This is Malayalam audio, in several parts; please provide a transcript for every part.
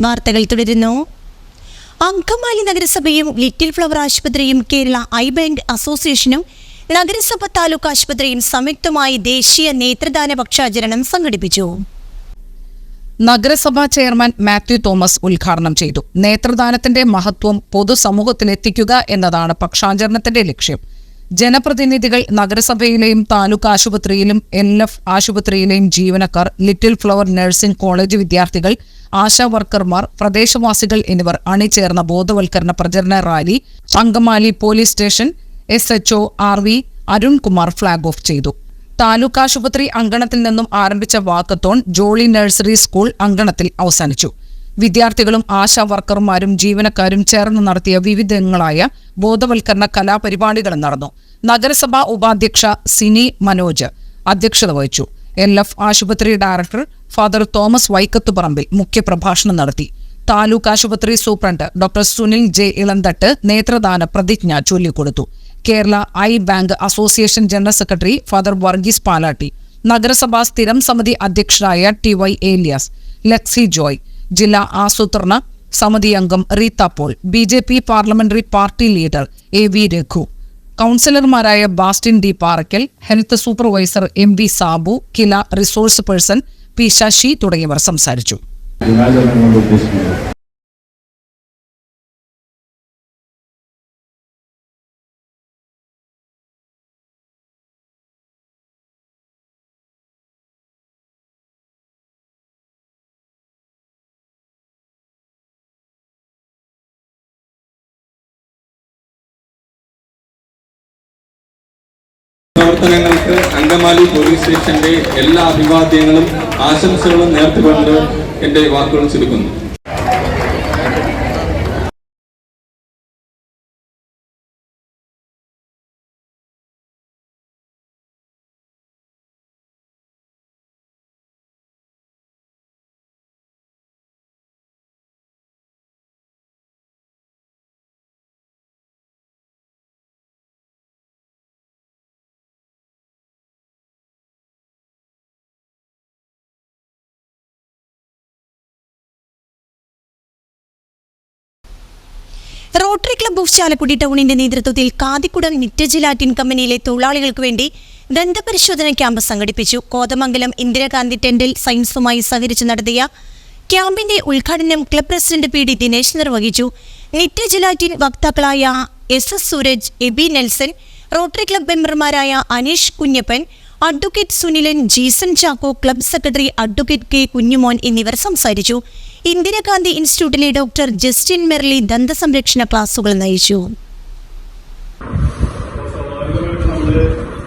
വാർത്തകൾ തുടരുന്നു. അങ്കമാലി നഗരസഭയും ലിറ്റിൽ ഫ്ലവർ ആശുപത്രിയും കേരള ഐ ബാങ്ക് അസോസിയേഷനും നഗരസഭ താലൂക്ക് ആശുപത്രിയും സംയുക്തമായി ദേശീയ നേത്രദാന പക്ഷാചരണം സംഘടിപ്പിച്ചു. നഗരസഭാ ചെയർമാൻ മാത്യു തോമസ് ഉദ്ഘാടനം ചെയ്തു. നേത്രദാനത്തിന്റെ മഹത്വം പൊതുസമൂഹത്തിലെത്തിക്കുക എന്നതാണ് പക്ഷാചരണത്തിന്റെ ലക്ഷ്യം. ജനപ്രതിനിധികൾ നഗരസഭയിലെയും താലൂക്ക് ആശുപത്രിയിലും എൽ എഫ് ആശുപത്രിയിലെയും ജീവനക്കാർ ലിറ്റിൽ ഫ്ലവർ നഴ്സിംഗ് കോളേജ് വിദ്യാർത്ഥികൾ ആശാ വർക്കർമാർ പ്രദേശവാസികൾ എന്നിവർ അണിചേർന്ന ബോധവൽക്കരണ പ്രചരണ rally Angamaly police station S HO R V Arunkumar flag off ചെയ്തു. താലൂക്ക് ആശുപത്രി അങ്കണത്തിൽ നിന്നും ആരംഭിച്ച വാക്കത്തോൺ ജോളി നഴ്സറി സ്കൂൾ അങ്കണത്തിൽ അവസാനിച്ചു. വിദ്യാർത്ഥികളും ആശാ വർക്കർമാരും ജീവനക്കാരും ചേർന്ന് നടത്തിയ വിവിധങ്ങളായ ബോധവൽക്കരണ കലാപരിപാടികളും നടന്നു. നഗരസഭാ ഉപാധ്യക്ഷ സിനി മനോജ് അധ്യക്ഷത വഹിച്ചു. എൽ എഫ് ആശുപത്രി ഡയറക്ടർ ഫാദർ തോമസ് വൈക്കത്തുപറമ്പിൽ മുഖ്യപ്രഭാഷണം നടത്തി. താലൂക്ക് ആശുപത്രി superintendent doctor Sunil J Elanthattu നേത്രദാന പ്രതിജ്ഞ ചൊല്ലിക്കൊടുത്തു. Kerala eye bank association general secretary father Varghese Palatty. നഗരസഭാ സ്ഥിരം സമിതി അധ്യക്ഷരായ ടി വൈ ഏലിയാസ് ലക്സി ജോയ് ജില്ലാ ആസൂത്രണ സമിതി അംഗം Reetha Paul B J P parliamentary party leader A V Raghu കൗൺസിലർമാരായ Bastin D Parackal health supervisor M V Sabu KILA resource person P Sasi തുടങ്ങിയവർ സംസാരിച്ചു. അങ്കമാലി പോലീസ് സ്റ്റേഷന്റെ എല്ലാ അഭിവാദ്യങ്ങളും ആശംസകളും നേർത്തുകൊണ്ട് എന്റെ വാക്കുകൾ ചുരുക്കുന്നു. റോട്ടറി ക്ലബ് ഓഫ് ചാലക്കുടി ടൗണിന്റെ നേതൃത്വത്തിൽ കാതിക്കുടം നിറ്റജിലാറ്റിൻ കമ്പനിയിലെ തൊഴിലാളികൾക്ക് വേണ്ടി ദന്തപരിശോധന ക്യാമ്പ് സംഘടിപ്പിച്ചു. കോതമംഗലം ഇന്ദിരാഗാന്ധി ടെന്റിൽ സയൻസുമായി സഹകരിച്ച് നടത്തിയ ക്യാമ്പിന്റെ ഉദ്ഘാടനം club president P D Dinesh നിർവഹിച്ചു. നിറ്റജിലാറ്റിൻ വക്താക്കളായ S S Sooraj Abi Nelson rotary club മെമ്പർമാരായ Aneesh Kunjappan advocate Sunilan Jeeson Chacko club secretary advocate K Kunjumon എന്നിവർ സംസാരിച്ചു. ഇന്ദിരാഗാന്ധി ഇൻസ്റ്റിറ്റ്യൂട്ടിലെ ഡോക്ടർ ജസ്റ്റിൻ മെർലി ദന്തസംരക്ഷണ ക്ലാസുകൾ നയിച്ചു സ്വാഭാവികമായിട്ടും നമ്മൾ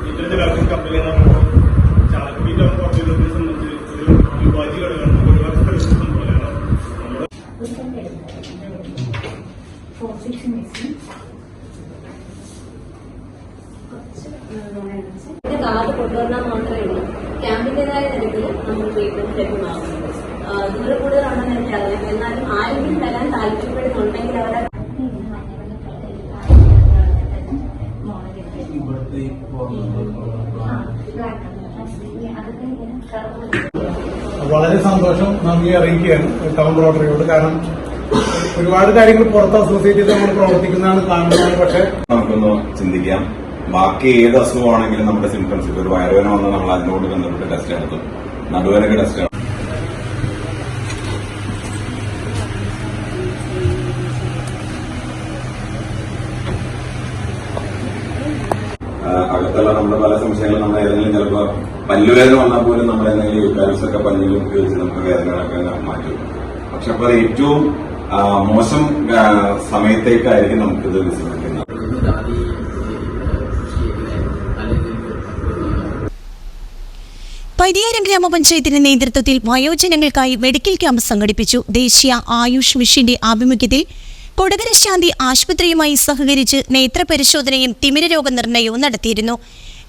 ഇന്നത്തെ കാലത്ത് കമ്പനി ചാലക്കുടി ടൗൺ കോർപ്പറേഷനെ സംബന്ധിച്ച് ഒരു അവിഭാജ്യ ഘടകമാണ് നമുക്ക് ഒരുപാട് പരിശ്രമം പോലെയാണ് നമ്മുടെ ഇതിന്റെ കാർഡ് കൊണ്ടുവന്നാൽ മാത്രമേ ഉള്ളൂ ക്യാമ്പിന്റേതായ നിരക്കിൽ നമ്മൾ ട്രീറ്റ്മെന്റ് ലഭ്യമാകുന്നുണ്ട്. ദൂരെ കൂടുതലാണെന്ന് എനിക്കറിയാം എന്നാലും ആരെങ്കിലും വരാൻ താല്പര്യപ്പെടുന്നുണ്ടെങ്കിൽ അവരെ വളരെ സന്തോഷം നന്ദി അറിയിക്കുകയാണ് ടൗൺ റോട്ടറിയോട് കാരണം ഒരുപാട് കാര്യങ്ങൾ പുറത്ത് അസോസിയേറ്റ് ചെയ്ത് നമ്മൾ പ്രവർത്തിക്കുന്നതാണ് കാണുന്നത്. പക്ഷേ നമുക്കൊന്ന് ചിന്തിക്കാം. ബാക്കി ഏത് അസുഖമാണെങ്കിലും നമ്മുടെ സിംറ്റംസ് ഇപ്പോൾ ഒരു വയറുവേന വന്നാൽ നമ്മൾ അതിനോട് ബന്ധപ്പെട്ട് ടെസ്റ്റ് നടത്തും നടുവേനൊക്കെ ടെസ്റ്റ് അകത്തുള്ള നമ്മുടെ പല സംശയങ്ങളും നമ്മൾ ഏതെങ്കിലും ചിലപ്പോൾ പല്ലുവേദന വന്നാൽ പോലും നമ്മൾ എന്തെങ്കിലും യുക്കാലിസ് ഒക്കെ പല്ലിൽ ഉപയോഗിച്ച് നമുക്ക് വേദനകളൊക്കെ മാറ്റും. പക്ഷെ അപ്പോൾ ഏറ്റവും മോശം സമയത്തേക്കായിരിക്കും നമുക്കിത് വിശ്രമിക്കുന്നത്. പരിയാരം ഗ്രാമപഞ്ചായത്തിന്റെ നേതൃത്വത്തിൽ വയോജനങ്ങൾക്കായി മെഡിക്കൽ ക്യാമ്പ് സംഘടിപ്പിച്ചു. ദേശീയ ആയുഷ് മിഷന്റെ ആഭിമുഖ്യത്തിൽ കൊടകര ശാന്തി ആശുപത്രിയുമായി സഹകരിച്ച് നേത്ര പരിശോധനയും തിമിര രോഗനിർണയവും നടത്തിയിരുന്നു.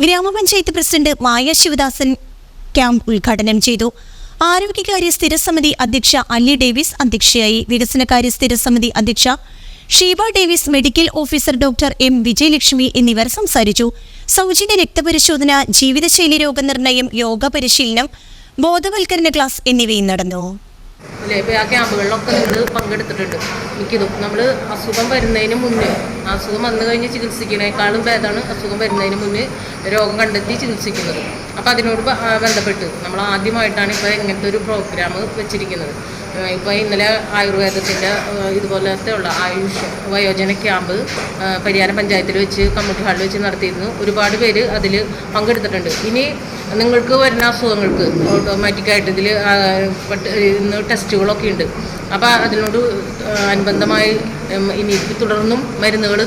ഗ്രാമപഞ്ചായത്ത് പ്രസിഡന്റ് മായ ശിവദാസൻ ക്യാമ്പ് ഉദ്ഘാടനം ചെയ്തു. ആരോഗ്യകാര്യ സ്ഥിരസമിതി അധ്യക്ഷ അല്ലി ഡേവിസ് അധ്യക്ഷയായി. വികസനകാര്യ സ്ഥിരസമിതി അധ്യക്ഷ Sheeba Davis medical officer doctor M Vijayalakshmi എന്നിവർ സംസാരിച്ചു. സൗജന്യ രക്തപരിശോധന ജീവിതശൈലി രോഗനിർണയം യോഗ പരിശീലനം ബോധവൽക്കരണ ക്ലാസ് എന്നിവയും നടന്നു. ഇപ്പോൾ ആ ക്യാമ്പുകളിലൊക്കെ നിങ്ങൾ പങ്കെടുത്തിട്ടുണ്ട്. മിക്കതും നമ്മൾ അസുഖം വരുന്നതിന് മുന്നേ അസുഖം വന്നു കഴിഞ്ഞ് ചികിത്സിക്കുന്നതിനേക്കാളും ഭേദമാണ് അസുഖം വരുന്നതിന് മുന്നേ രോഗം കണ്ടെത്തി ചികിത്സിക്കുന്നത്. അപ്പോൾ അതിനോട് ബന്ധപ്പെട്ട് നമ്മൾ ആദ്യമായിട്ടാണ് ഇപ്പോൾ ഇങ്ങനത്തെ ഒരു പ്രോഗ്രാം വെച്ചിരിക്കുന്നത്. ഇപ്പോൾ ഇന്നലെ ആയുർവേദത്തിന്റെ ഇതുപോലത്തെ ഉള്ള ആയുഷ് വയോജന ക്യാമ്പ് പരിയാരം പഞ്ചായത്തിൽ വെച്ച് കമ്മ്യൂണിറ്റി ഹാളിൽ വെച്ച് നടത്തിയിരുന്നു. ഒരുപാട് പേര് അതിൽ പങ്കെടുത്തിട്ടുണ്ട്. ഇനി നിങ്ങൾക്ക് വരുന്ന അസുഖങ്ങൾക്ക് ഓട്ടോമാറ്റിക്കായിട്ട് ഇതിൽ ഇന്ന് ടെസ്റ്റുകളൊക്കെ ഉണ്ട്. അപ്പോൾ അതിനോട് അനുബന്ധമായി ഇനി തുടർന്നും മരുന്നുകൾ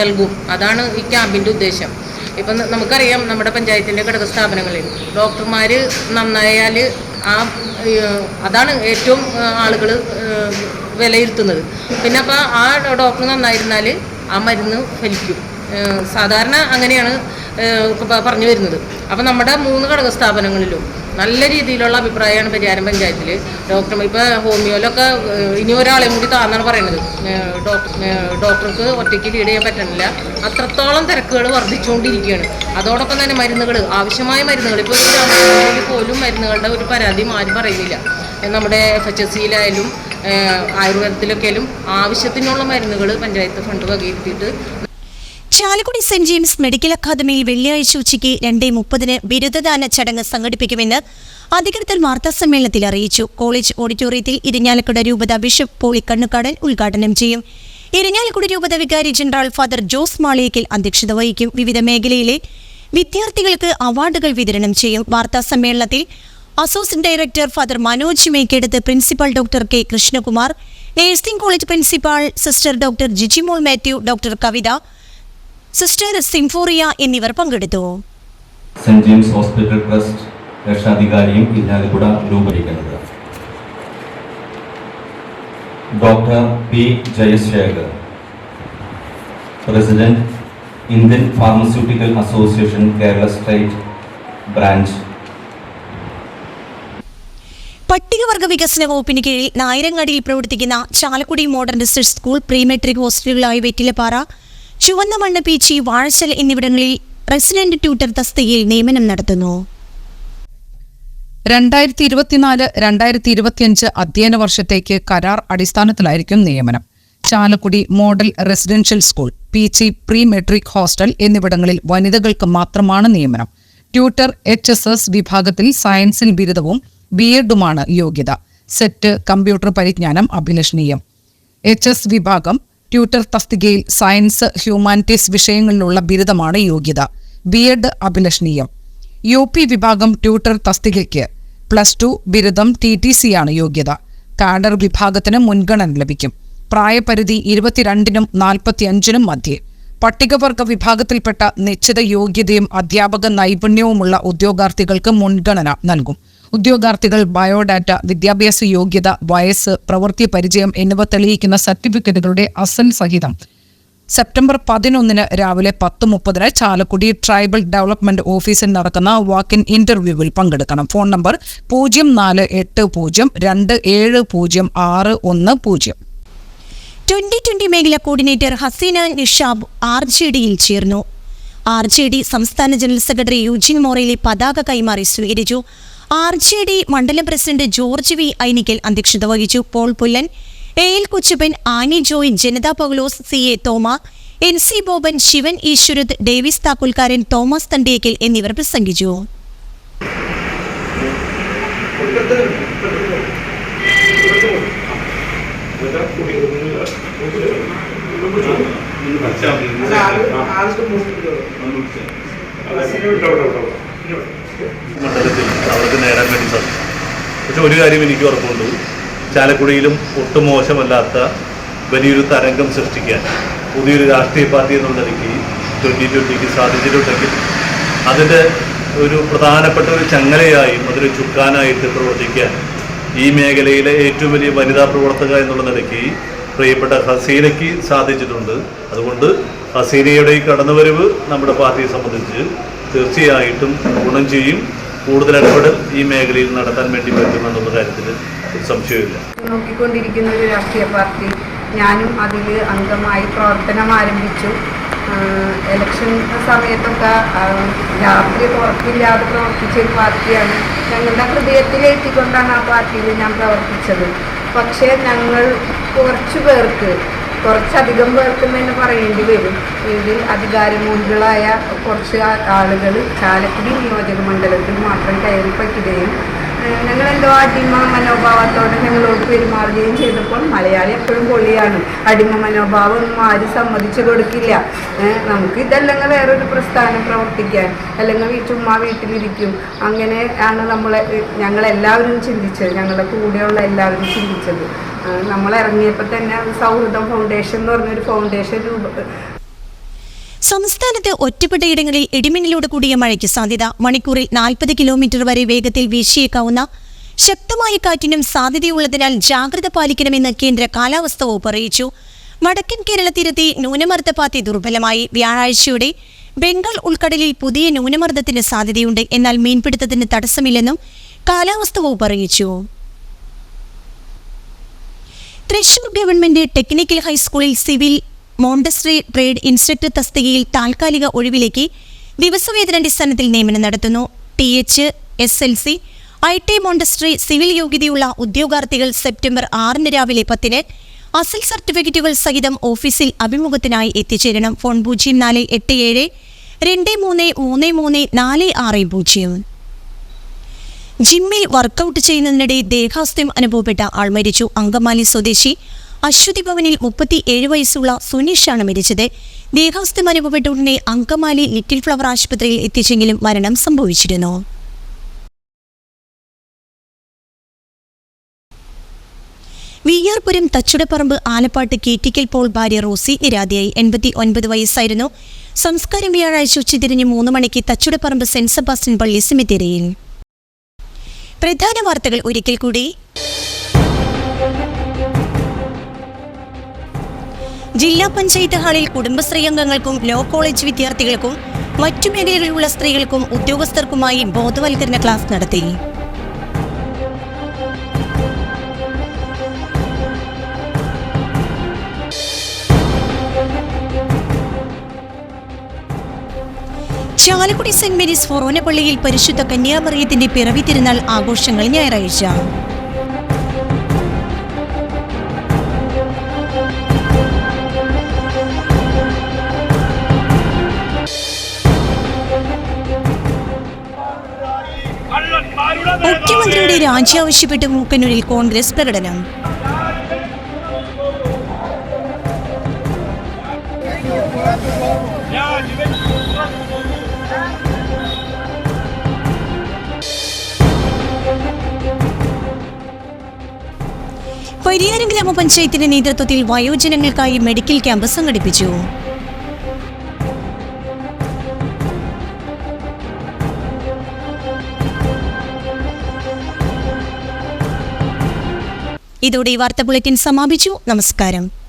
നൽകും. അതാണ് ഈ ക്യാമ്പിന്റെ ഉദ്ദേശം. ഇപ്പം നമുക്കറിയാം നമ്മുടെ പഞ്ചായത്തിന്റെ ഘടക സ്ഥാപനങ്ങളിൽ ഡോക്ടർമാർ നന്നായാൽ ആ അതാണ് ഏറ്റവും ആളുകൾ വിലയിരുത്തുന്നത്. പിന്നെ അപ്പോൾ ആ ഡോക്ടർ നന്നായിരുന്നാൽ ആ മരുന്ന് ഫലിക്കും. സാധാരണ അങ്ങനെയാണ് പറഞ്ഞു വരുന്നത്. അപ്പം നമ്മുടെ മൂന്ന് ഘടക സ്ഥാപനങ്ങളിലും നല്ല രീതിയിലുള്ള അഭിപ്രായമാണ് പരിഹാരം പഞ്ചായത്തിൽ ഡോക്ടർ ഇപ്പോൾ ഹോമിയോയിലൊക്കെ ഇനി ഒരാളെ കൂടി താന്നാണ് പറയുന്നത് ഡോക്ടർക്ക് ഒറ്റയ്ക്ക് ലീഡ് ചെയ്യാൻ പറ്റണില്ല. അത്രത്തോളം തിരക്കുകൾ വർദ്ധിച്ചുകൊണ്ടിരിക്കുകയാണ്. അതോടൊപ്പം തന്നെ മരുന്നുകൾ ആവശ്യമായ മരുന്നുകൾ ഇപ്പോൾ പോലും മരുന്നുകളുടെ ഒരു പരാതി ആരും പറയുന്നില്ല. നമ്മുടെ എഫ് എച്ച് എസ് സിയിലായാലും ആയുർവേദത്തിലൊക്കെയാലും ആവശ്യത്തിനുള്ള മരുന്നുകൾ പഞ്ചായത്ത് ഫണ്ട് വകയിരുത്തിയിട്ട് ചാലക്കുടി സെന്റ് ജെയിംസ് മെഡിക്കൽ അക്കാദമിയിൽ വെള്ളിയാഴ്ച ഉച്ചയ്ക്ക് രണ്ടേ മുപ്പതിന് ബിരുദദാന ചടങ്ങ് സംഘടിപ്പിക്കുമെന്ന് അധികൃതർ വാർത്താസമ്മേളനത്തിൽ അറിയിച്ചു. കോളേജ് ഓഡിറ്റോറിയത്തിൽ ഇരിഞ്ഞാലക്കുട രൂപത ബിഷപ്പ് പോളി കണ്ണുകാടൻ ഉദ്ഘാടനം ചെയ്യും. ഇരിഞ്ഞാലക്കുട രൂപത വികാരി ജനറൽ ഫാദർ ജോസ് മാളിയക്കൽ അധ്യക്ഷത വഹിക്കും. വിവിധ മേഖലയിലെ വിദ്യാർത്ഥികൾക്ക് അവാർഡുകൾ വിതരണം ചെയ്യും. വാർത്താസമ്മേളനത്തിൽ associate director father Manoj Mekkeduth principal doctor K Krishnakumar nursing college principal sister doctor Jijimol Mathew doctor Kavitha sister Symphoria എന്നിവർ പങ്കെടുത്തു. സെന്റ് ജെയിംസ് ഹോസ്പിറ്റൽ ട്രസ്റ്റ് രക്ഷാധികാരിയും ഇരിഞ്ഞാലക്കുട രൂപീകരിക്കുന്നത്. Doctor P Jayasekhar president Indian pharmaceutical association Kerala state branch. പട്ടികവർഗ വികസന വകുപ്പിന് കീഴിൽ നായരങ്ങാടിയിൽ പ്രവർത്തിക്കുന്ന Chalakudy modern research school pre matric ഹോസ്റ്റലുകളായ Vettilappara ചുവന്ന മണ്ണ് പീച്ചി വാഴച്ചൽ എന്നിവിടങ്ങളിൽ റെസിഡന്റ് ട്യൂട്ടർ തസ്തികയിൽ നിയമനം നടത്തുന്നു. രണ്ടായിരത്തി ഇരുപത്തിനാല് രണ്ടായിരത്തി ഇരുപത്തിയഞ്ച് അധ്യയന വർഷത്തേക്ക് കരാർ അടിസ്ഥാനത്തിലായിരിക്കും നിയമനം. Chalakudy model residential school Peechi pre matric hostel എന്നിവിടങ്ങളിൽ വനിതകൾക്ക് മാത്രമാണ് നിയമനം. ട്യൂട്ടർ എച്ച് എസ് എസ് വിഭാഗത്തിൽ സയൻസിൽ ബിരുദവും ബി എഡുമാണ് യോഗ്യത. സെറ്റ് കമ്പ്യൂട്ടർ പരിജ്ഞാനം അഭിലഷണീയം. എച്ച് എസ് വിഭാഗം ട്യൂട്ടർ തസ്തികയിൽ സയൻസ് ഹ്യൂമാനിറ്റീസ് വിഷയങ്ങളിലുള്ള ബിരുദമാണ് യോഗ്യത. ബി എഡ് അഭിലഷണീയം. യു പി വിഭാഗം ട്യൂട്ടർ തസ്തികയ്ക്ക് പ്ലസ് ടു ബിരുദം ടി ടി സി ആണ് യോഗ്യത. കാഡർ വിഭാഗത്തിന് മുൻഗണന ലഭിക്കും. പ്രായപരിധി ഇരുപത്തിരണ്ടിനും നാൽപ്പത്തിയഞ്ചിനും മധ്യേ. പട്ടികവർഗ വിഭാഗത്തിൽപ്പെട്ട നിശ്ചിത യോഗ്യതയും അധ്യാപക നൈപുണ്യവുമുള്ള ഉദ്യോഗാർത്ഥികൾക്ക് മുൻഗണന നൽകും. ഉദ്യോഗാർത്ഥികൾ ബയോഡാറ്റ വിദ്യാഭ്യാസ യോഗ്യത വയസ്സ് പ്രവൃത്തി പരിചയം എന്നിവ തെളിയിക്കുന്ന സർട്ടിഫിക്കറ്റുകളുടെ അസൽ സഹിതം. സെപ്റ്റംബർ പതിനൊന്നിന് രാവിലെ പത്ത് മുപ്പതിന് ചാലക്കുടി ട്രൈബൽ ഡെവലപ്മെന്റ് ഓഫീസിൽ നടക്കുന്ന വാക്ക് ഇൻ ഇന്റർവ്യൂവിൽ പങ്കെടുക്കണം. ഫോൺ നമ്പർ പൂജ്യം നാല് എട്ട് പൂജ്യം രണ്ട് ഏഴ് പൂജ്യം ആറ് ഒന്ന് പൂജ്യം. ട്വന്റി ട്വന്റി മേഖല coordinator Haseena Nishab R J ഡിയിൽ ചേർന്നു. ആർ ജെ ഡി സംസ്ഥാന ജനറൽ സെക്രട്ടറി യുജിൻ മോറയിലെ പതാക കൈമാറി സ്വീകരിച്ചു. ആർ ജെ ഡി മണ്ഡലം പ്രസിഡന്റ് ജോർജ് വി ഐനിക്കൽ അധ്യക്ഷത വഹിച്ചു Paul Pullan A L Kochuppan Annie Joy Janatha Paulose C A Thoma N C Boban Sivan Eswarath Davis Thakkulkaran Thomas Thandiyekkal എന്നിവർ പ്രസംഗിച്ചു മണ്ഡലത്തിൽ പക്ഷെ ഒരു കാര്യം എനിക്ക് ഉറപ്പുണ്ട്. ചാലക്കുടിയിലും ഒട്ടും മോശമല്ലാത്ത വലിയൊരു തരംഗം സൃഷ്ടിക്കാൻ പുതിയൊരു രാഷ്ട്രീയ പാർട്ടി എന്നുള്ള നിലയ്ക്ക് ട്വന്റി ട്വന്റിക്ക് സാധിച്ചിട്ടുണ്ടെങ്കിൽ അതിന്റെ ഒരു പ്രധാനപ്പെട്ട ഒരു ചങ്ങലയായും അതൊരു ചുക്കാനായിട്ട് പ്രവർത്തിക്കാൻ ഈ മേഖലയിലെ ഏറ്റവും വലിയ വനിതാ പ്രവർത്തക എന്നുള്ള നിലയ്ക്ക് പ്രിയപ്പെട്ട ഹസീനയ്ക്ക് സാധിച്ചിട്ടുണ്ട്. അതുകൊണ്ട് ഹസീനയുടെ ഈ കടന്നുവരവ് നമ്മുടെ പാർട്ടിയെ സംബന്ധിച്ച് തീർച്ചയായിട്ടും ഗുണം ചെയ്യും. കൂടുതൽ ഇടപെടൽ ഈ മേഖലയിൽ നടത്താൻ വേണ്ടി പറ്റുമെന്നുള്ള കാര്യത്തിൽ സംശയമില്ല നോക്കിക്കൊണ്ടിരിക്കുന്ന ഒരു രാഷ്ട്രീയ പാർട്ടി ഞാനും അതിൽ അംഗമായി പ്രവർത്തനം ആരംഭിച്ചു. ഇലക്ഷൻ സമയത്തൊക്കെ രാത്രി ഉറപ്പില്ലാതെ പ്രവർത്തിച്ച ഒരു പാർട്ടിയാണ്. ഞങ്ങളുടെ ഹൃദയത്തിലേറ്റിക്കൊണ്ടാണ് ആ പാർട്ടിയിൽ ഞാൻ പ്രവർത്തിച്ചത്. പക്ഷേ ഞങ്ങൾ കുറച്ചു പേർക്ക് കുറച്ചധികം പേർക്കും തന്നെ പറയേണ്ടി വരും. ഇതിൽ അധികാരമൂലികളായ കുറച്ച് ആളുകൾ ചാലക്കുടി നിയോജക മണ്ഡലത്തിൽ മാത്രം കയറി പറ്റുകയും ഞങ്ങൾ ഞങ്ങളെന്തോ അടിമ മനോഭാവത്തോടെ ഞങ്ങളോട് പെരുമാറുകയും ചെയ്തപ്പോൾ മലയാളി എപ്പോഴും പൊള്ളിയാണ്. അടിമ മനോഭാവം ഒന്നും ആരും സമ്മതിച്ചു കൊടുക്കില്ല. നമുക്ക് ഇതല്ലെങ്കിൽ വേറൊരു പ്രസ്ഥാനം പ്രവർത്തിക്കാൻ അല്ലെങ്കിൽ ചുമ്മാ വീട്ടിലിരിക്കും. അങ്ങനെ ആണ് നമ്മളെ ഞങ്ങളെല്ലാവരും ചിന്തിച്ചത്. ഞങ്ങളുടെ കൂടെയുള്ള എല്ലാവരും ചിന്തിച്ചത്. നമ്മൾ ഇറങ്ങിയപ്പോൾ തന്നെ സൗഹൃദം ഫൗണ്ടേഷൻ എന്ന് പറഞ്ഞൊരു ഫൗണ്ടേഷൻ രൂപ സംസ്ഥാനത്ത് ഒറ്റപ്പെട്ടയിടങ്ങളിൽ ഇടിമിന്നലോട് കൂടിയ മഴയ്ക്ക് സാധ്യത. മണിക്കൂറിൽ നാൽപ്പത് കിലോമീറ്റർ വരെ വേഗത്തിൽ വീശിയേക്കാവുന്ന ശക്തമായ കാറ്റിനും സാധ്യതയുള്ളതിനാൽ ജാഗ്രത പാലിക്കണമെന്ന് കേന്ദ്ര കാലാവസ്ഥ വകുപ്പ് അറിയിച്ചു. വടക്കൻ കേരള തീരത്തെ ന്യൂനമർദ്ദപാത്തി ദുർബലമായി. വ്യാഴാഴ്ചയോടെ ബംഗാൾ ഉൾക്കടലിൽ പുതിയ ന്യൂനമർദ്ദത്തിന് സാധ്യതയുണ്ട്. എന്നാൽ മീൻപിടുത്തത്തിന് തടസ്സമില്ലെന്നും കാലാവസ്ഥ വകുപ്പ് അറിയിച്ചു. തൃശൂർ ഗവൺമെന്റ് ടെക്നിക്കൽ ഹൈസ്കൂളിൽ സിവിൽ മോണ്ടസ്ട്രി ട്രേഡ് ഇൻസ്ട്രക്ടർ തസ്തികയിൽ താൽക്കാലിക ഒഴിവിലേക്ക് ദിവസവേതനാടിസ്ഥാനത്തിൽ നിയമനം നടത്തുന്നു. T H S L C I T മോണ്ടസ്ട്രി civil യോഗ്യതയുള്ള ഉദ്യോഗാർത്ഥികൾ സെപ്റ്റംബർ ആറിന് രാവിലെ പത്തിന് അസൽ സർട്ടിഫിക്കറ്റുകൾ സഹിതം ഓഫീസിൽ അഭിമുഖത്തിനായി എത്തിച്ചേരണം. ഫോൺ പൂജ്യം നാല് എട്ട് ഏഴ് രണ്ട് മൂന്ന് മൂന്ന് മൂന്ന് നാല് ആറ് പൂജ്യം. ജിമ്മിൽ വർക്കൗട്ട് ചെയ്യുന്നതിനിടെ ദേഹാസ്ത്യം അനുഭവപ്പെട്ട ആൾ മരിച്ചു. അങ്കമാലി സ്വദേശി അശ്വതി ഭവനിൽ മുപ്പത്തി ഏഴ് വയസ്സുള്ള സുനീഷാണ് മരിച്ചത്. ദേഹാസ്ത്യം അനുഭവപ്പെട്ട ഉടനെ അങ്കമാലി ലിറ്റിൽ ഫ്ലവർ ആശുപത്രിയിൽ എത്തിച്ചെങ്കിലും മരണം സംഭവിച്ചിരുന്നു. വിയ്യാർപുരം തച്ചുടപ്പറമ്പ് ആലപ്പാട്ട് കീറ്റിക്കൽ പോൾ ഭാര്യ റോസി നിരാതിയായി. എൺപത്തി ഒൻപത് വയസ്സായിരുന്നു. സംസ്കാരം വ്യാഴാഴ്ച ഉച്ചതിരിഞ്ഞ് മൂന്ന് മണിക്ക് തച്ചുടപ്പറമ്പ് സെന്റ് സെബാസ്റ്റ്യൻ പള്ളി സെമിത്തേരിയിൽ. പ്രധാന വാർത്തകൾ ഒരിക്കൽ കൂടി. ജില്ലാ പഞ്ചായത്ത് ഹാളിൽ കുടുംബശ്രീ അംഗങ്ങൾക്കും ലോ കോളേജ് വിദ്യാർത്ഥികൾക്കും മറ്റു മേഖലകളിലുള്ള സ്ത്രീകൾക്കും ഉദ്യോഗസ്ഥർക്കുമായി ബോധവൽക്കരണ ക്ലാസ് നടത്തി. ചാലക്കുടി സെന്റ് മേരീസ് ഫൊറോന പള്ളിയിൽ പരിശുദ്ധ കന്യാമറിയത്തിന്റെ പിറവി തിരുനാൾ ആഘോഷങ്ങൾ ഞായറാഴ്ച. മുഖ്യമന്ത്രിയുടെ രാജി ആവശ്യപ്പെട്ട് മൂക്കന്നൂരിൽ കോൺഗ്രസ് പ്രകടനം. പരിയാരം ഗ്രാമപഞ്ചായത്തിന്റെ നേതൃത്വത്തിൽ വയോജനങ്ങൾക്കായി മെഡിക്കൽ ക്യാമ്പ് സംഘടിപ്പിച്ചു. ഇതോടെ ഈ വാർത്താ ബുള്ളറ്റിൻ സമാപിച്ചു. നമസ്കാരം.